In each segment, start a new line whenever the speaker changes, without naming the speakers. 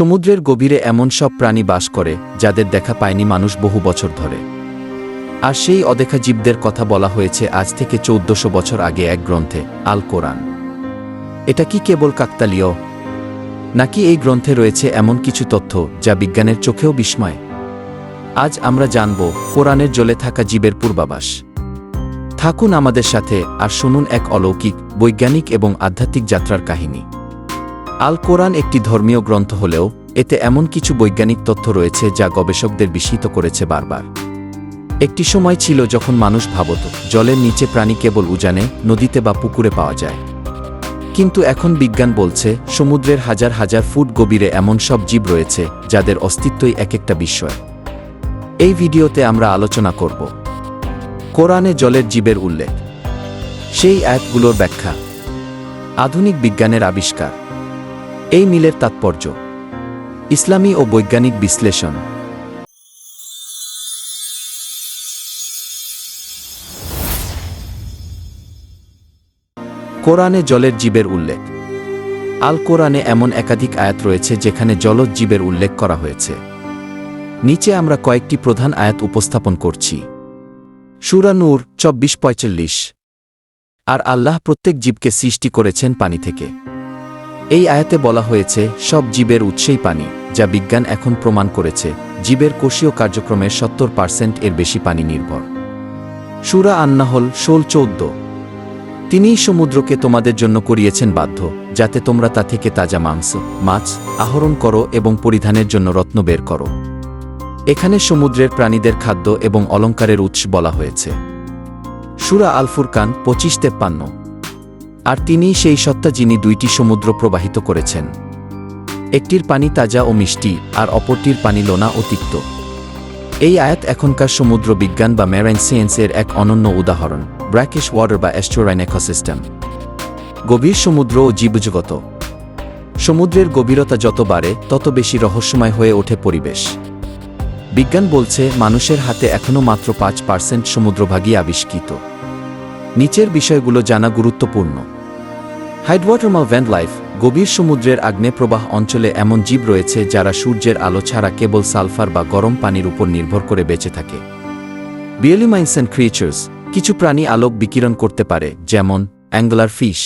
সমুদ্রের গভীরে এমন সব প্রাণী বাস করে, যাদের দেখা পায়নি মানুষ বহু বছর ধরে। আর সেই অদেখা জীবদের কথা বলা হয়েছে আজ থেকে চৌদ্দশো বছর আগে এক গ্রন্থে, আল কোরআন। এটা কি কেবল কাকতালীয়? নাকি এই গ্রন্থে রয়েছে এমন কিছু তথ্য যা বিজ্ঞানের চোখেও বিস্ময়? আজ আমরা জানব, কোরআনের জলে থাকা জীবের পূর্বাবাস থাকুন আমাদের সাথে আর শুনুন এক অলৌকিক, বৈজ্ঞানিক এবং আধ্যাত্মিক যাত্রার কাহিনী। আল কোরআন একটি ধর্মীয় গ্রন্থ হলেও, এতে এমন কিছু বৈজ্ঞানিক তথ্য রয়েছে যা গবেষকদের বিস্মিত করেছে বারবার। একটি সময় ছিল যখন মানুষ ভাবত, জলের নিচে প্রাণী কেবল উজানে, নদীতে বা পুকুরে পাওয়া যায়। কিন্তু এখন বিজ্ঞান বলছে, সমুদ্রের হাজার হাজার ফুট গভীরে এমন সব জীব রয়েছে, যাদের অস্তিত্বই এক একটা বিস্ময় এই ভিডিওতে আমরা আলোচনা করব। কোরআনে জলের জীবের উল্লেখ। সেই অ্যাপগুলোর ব্যাখ্যা। আধুনিক বিজ্ঞানের আবিষ্কার। এই মিলের তাৎপর্য। ইসলামী ও বৈজ্ঞানিক বিশ্লেষণ। কোরআনে জলের জীবের উল্লেখ। আল কোরআনে এমন একাধিক আয়াত রয়েছে যেখানে জলজ জীবের উল্লেখ করা হয়েছে। নিচে আমরা কয়েকটি প্রধান আয়াত উপস্থাপন করছি। সুরানুর চব্বিশ পঁয়তাল্লিশ। আর আল্লাহ প্রত্যেক জীবকে সৃষ্টি করেছেন পানি থেকে। এই আয়াতে বলা হয়েছে, সব জীবের উৎসেই পানি, যা বিজ্ঞান এখন প্রমাণ করেছে, জীবের কোষীয় কার্যক্রমের সত্তর পার্সেন্ট এর বেশি পানি নির্ভর। সুরা আন্নাহল, ষোল, চৌদ্দ। তিনিই সমুদ্রকে তোমাদের জন্য করিয়েছেন বাধ্য, যাতে তোমরা তা থেকে তাজা মাংস, মাছ আহরণ করো এবং পরিধানের জন্য রত্ন বের করো। এখানে সমুদ্রের প্রাণীদের খাদ্য এবং অলঙ্কারের উৎস বলা হয়েছে। সুরা আল ফুরকান পঁচিশ, তেপ্পান্ন। আর তিনিই সেই সত্তা যিনি দুইটি সমুদ্র প্রবাহিত করেছেন। একটির পানি তাজা ও মিষ্টি, আর অপরটির পানি লোনা ও তিক্ত। এই আয়াত এখনকার সমুদ্র বিজ্ঞান বা ম্যারাইন সায়েন্সের এক অনন্য উদাহরণ ব্র্যাকিশ ওয়াটার বা অ্যাস্টোরাইন একোসিস্টেম গভীর সমুদ্র ও জীবজগত। সমুদ্রের গভীরতা যত বাড়ে, তত বেশি রহস্যময় হয়ে ওঠে পরিবেশ। বিজ্ঞান বলছে, মানুষের হাতে এখনও মাত্র পাঁচ পার্সেন্ট সমুদ্রভাগই আবিষ্কৃত। নিচের বিষয়গুলো জানা গুরুত্বপূর্ণ। হাইডওয়াটারমাল লাইফ গভীর সমুদ্রের আগ্নেয় প্রবাহ অঞ্চলে এমন জীব রয়েছে যারা সূর্যের আলো ছাড়া কেবল সালফার বা গরম পানির উপর নির্ভর করে বেঁচে থাকে। বিয়েলিমাইন্স অ্যান্ড ক্রিয়েচার্স, কিছু প্রাণী আলোক বিকিরণ করতে পারে, যেমন angler fish.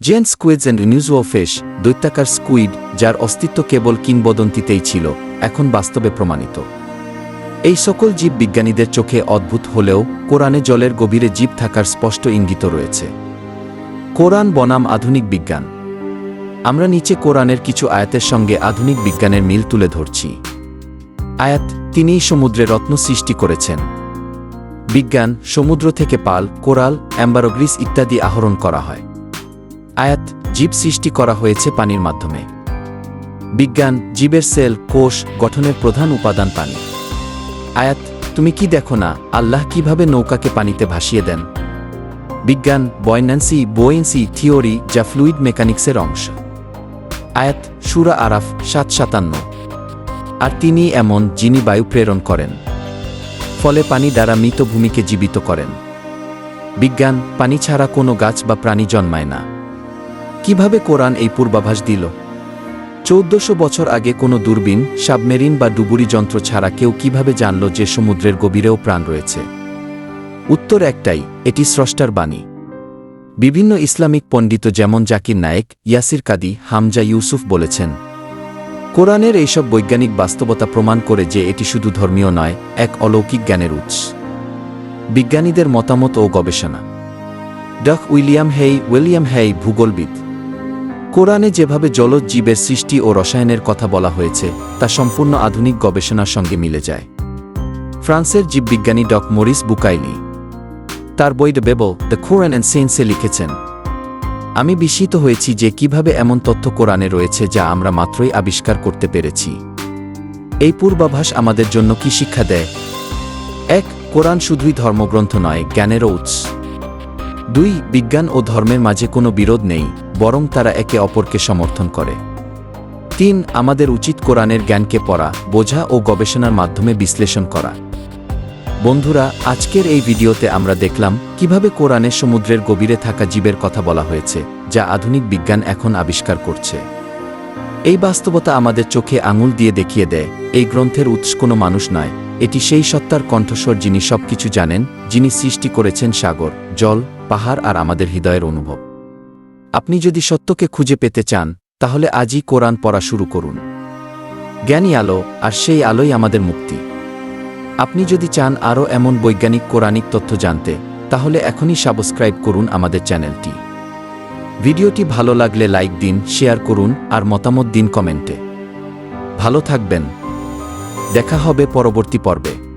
Giant squids and unusual fish, দৈত্যাকার squid, যার অস্তিত্ব কেবল কিংবদন্তিতেই ছিল, এখন বাস্তবে প্রমাণিত। এই সকল জীব বিজ্ঞানীদের চোখে অদ্ভুত হলেও কোরআনে জলের গভীরে জীব থাকার স্পষ্ট ইঙ্গিত রয়েছে। কোরআন বনাম আধুনিক বিজ্ঞান। আমরা নিচে কোরআনের কিছু আয়াতের সঙ্গে আধুনিক বিজ্ঞানের মিল তুলে ধরছি। আয়াত, তিনিই সমুদ্রে রত্ন সৃষ্টি করেছেন। বিজ্ঞান, সমুদ্র থেকে পাল, কোরাল, অ্যাম্বারোগ্রিস ইত্যাদি আহরণ করা হয়। আয়াত, জীব সৃষ্টি করা হয়েছে পানির মাধ্যমে। বিজ্ঞান, জীবের সেল, কোষ গঠনের প্রধান উপাদান পানি। আয়াত, তুমি কি দেখো না, আল্লাহ কীভাবে নৌকাকে পানিতে ভাসিয়ে দেন? বিজ্ঞান বয়ন্যান্সি বোয়েন্সি থিওরি যা ফ্লুইড মেকানিক্সের অংশ। আয়াত, সুরা আরাফ, সাত সাতান্ন। আর তিনি এমন যিনি বায়ু প্রেরণ করেন, ফলে পানি দ্বারা মৃত ভূমিকে জীবিত করেন। বিজ্ঞান, পানি ছাড়া কোনো গাছ বা প্রাণী জন্মায় না। কীভাবে কোরআন এই পূর্বাভাস দিল? চৌদ্দশো বছর আগে কোনো দূরবীন, সাবমেরিন বা ডুবুরি যন্ত্র ছাড়া কেউ কীভাবে জানল যে সমুদ্রের গভীরেও প্রাণ রয়েছে? উত্তর একটাই, এটি স্রষ্টার বাণী। বিভিন্ন ইসলামিক পণ্ডিত যেমন জাকির নায়েক, ইয়াসির কাদি, হামজা ইউসুফ বলেছেন, কোরআনের এইসব বৈজ্ঞানিক বাস্তবতা প্রমাণ করে যে এটি শুধু ধর্মীয় নয়, এক অলৌকিক জ্ঞানের উৎস। বিজ্ঞানীদের মতামত ও গবেষণা। Doc William Hay William Hay, ভূগোলবিদ। কোরআনে যেভাবে জলজ জীবের সৃষ্টি ও রসায়নের কথা বলা হয়েছে, তা সম্পূর্ণ আধুনিক গবেষণার সঙ্গে মিলে যায়। ফ্রান্সের জীববিজ্ঞানী ডক মরিস বুকাইলি তার বই the Bible the Quran and science লিখেছেন। আমি বিস্মিত হয়েছি যে কীভাবে এমন তথ্য কোরআনে রয়েছে যা আমরা মাত্রই আবিষ্কার করতে পেরেছি। এই পূর্বাভাস আমাদের জন্য কি শিক্ষা দেয়? এক, কোরআন শুধুই ধর্মগ্রন্থ নয়, জ্ঞানেরও উৎস। দুই, বিজ্ঞান ও ধর্মের মাঝে কোনো বিরোধ নেই, বরং তারা একে অপরকে সমর্থন করে। তিন, আমাদের উচিত কোরআনের জ্ঞানকে পড়া, বোঝা ও গবেষণার মাধ্যমে বিশ্লেষণ করা। বন্ধুরা, আজকের এই ভিডিওতে আমরা দেখলাম কীভাবে কোরআনে সমুদ্রের গভীরে থাকা জীবের কথা বলা হয়েছে, যা আধুনিক বিজ্ঞান এখন আবিষ্কার করছে। এই বাস্তবতা আমাদের চোখে আঙুল দিয়ে দেখিয়ে দেয়, এই গ্রন্থের উৎস কোনো মানুষ নয়, এটি সেই সত্তার কণ্ঠস্বর যিনি সবকিছু জানেন, যিনি সৃষ্টি করেছেন সাগর, জল, পাহাড় আর আমাদের হৃদয়ের অনুভব। আপনি যদি সত্যকে খুঁজে পেতে চান, তাহলে আজই কোরআন পড়া শুরু করুন। জ্ঞানী আলো আর সেই আলোই আমাদের মুক্তি। আপনি যদি চান আরও এমন বৈজ্ঞানিক কোরআনিক তথ্য জানতে, তাহলে এখনই সাবস্ক্রাইব করুন আমাদের চ্যানেলটি। ভিডিওটি ভালো লাগলে লাইক দিন, শেয়ার করুন, আর মতামত দিন কমেন্টে। ভালো থাকবেন। দেখা হবে পরবর্তী পর্বে।